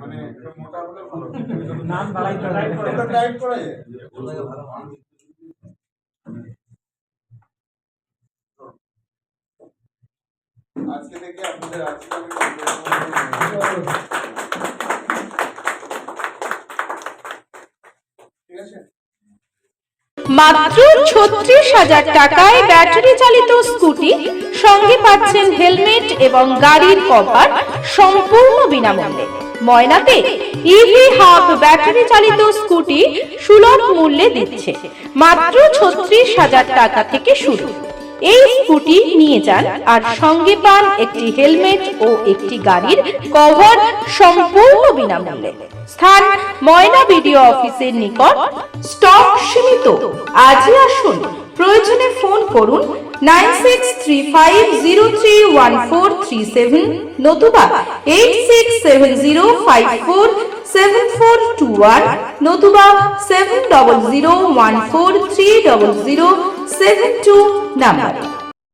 মানে একটু মোটা হলে ভালো। নাম বাড়াই টাইট করা যায়। আজকে থেকে আপনাদের আজকে ঠিক আছে? মাত্র ছত্রিশ হাজার টাকায় ব্যাটারি চালিত স্কুটি সঙ্গে পাচ্ছেন হেলমেট এবং গাড়ির কভার সম্পূর্ণ বিনামূল্যে। ময়নাতে ইভি হাব ব্যাটারি চালিত স্কুটি সুলভ মূল্যে দিচ্ছে। মাত্র ছত্রিশ হাজার টাকা থেকে শুরু। এই স্কুটি নিয়ে যান আর সঙ্গে পান একটি হেলমেট ও একটি গাড়ির কভার সম্পূর্ণ বিনামূল্যে। স্থান ময়না ভিডিও অফিসের নিকট, স্টক সীমিত। আজই আসুন, প্রয়োজনে ফোন করুন nine six three five zero three one four three seven নতুবা eight six seven zero five four seven four two one নতুবা seven double zero one four three double zero seven two নাম্বারে